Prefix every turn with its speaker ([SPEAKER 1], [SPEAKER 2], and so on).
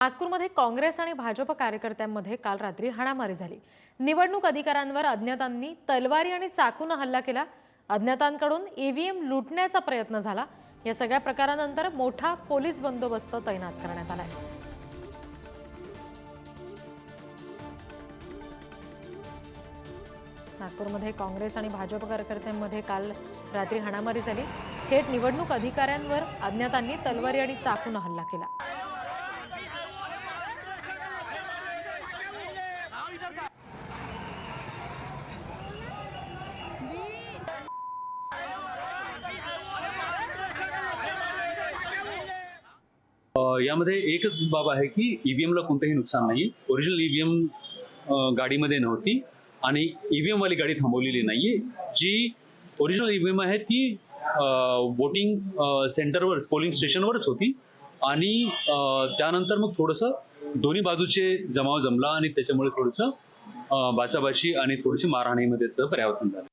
[SPEAKER 1] नागपूरमध्ये काँग्रेस आणि भाजप कार्यकर्त्यांमध्ये काल रात्री हाणामारी झाली. निवडणूक अधिकाऱ्यांवर अज्ञातांनी तलवारी आणि चाकून हल्ला केला. अज्ञातांकडून ईव्हीएम लुटण्याचा प्रयत्न झाला. या सगळ्या प्रकारानंतर मोठा पोलीस बंदोबस्त तैनात करण्यात आला आहे नागपूरमध्ये काँग्रेस आणि भाजप कार्यकर्त्यांमध्ये काल रात्री हाणामारी झाली. थेट निवडणूक अधिकाऱ्यांवर अज्ञातांनी तलवारी आणि चाकून हल्ला केला.
[SPEAKER 2] यामध्ये एकच बाब आहे की ईव्हीएम ला कोणतंही नुकसान नाही ओरिजिनल ईव्हीएम गाडीमध्ये नव्हती आणि ईव्हीएम वाली गाडी थांबवलेली नाहीये. जी ओरिजिनल ईव्हीएम आहे ती वोटिंग सेंटरवर पोलिंग स्टेशनवरच होती आणि त्यानंतर मग थोडंसं दोन्ही बाजूचे जमाव जमला आणि त्याच्यामुळे थोडंसं बाचाबाची आणि थोडीशी मारहाणीमध्ये पर्यावसन झालं.